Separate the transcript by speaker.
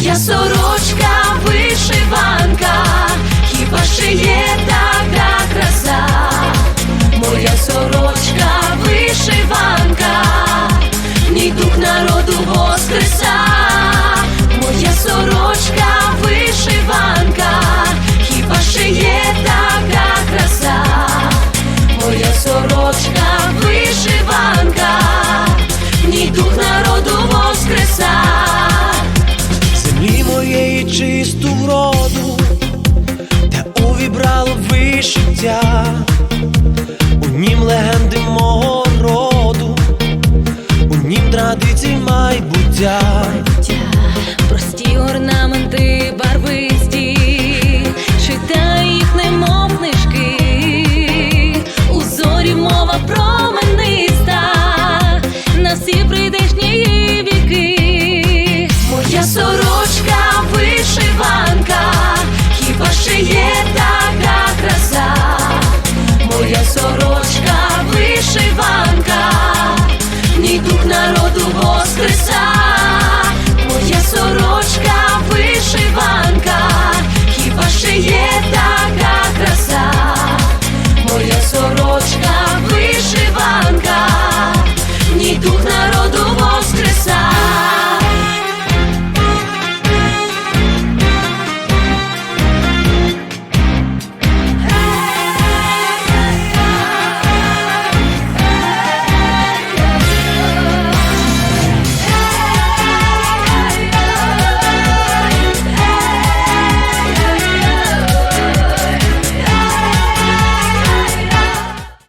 Speaker 1: Моя сорочка вишиванка, хіба ще є вібрало вишиття, у нім легенди мого роду, у нім традицій майбуття, прості орнаменти барвисті, читай їх,
Speaker 2: немов книжки, у зорі мова промениста, на всі прийдешні віки, моя сорочка вишиванка. Ваше є time.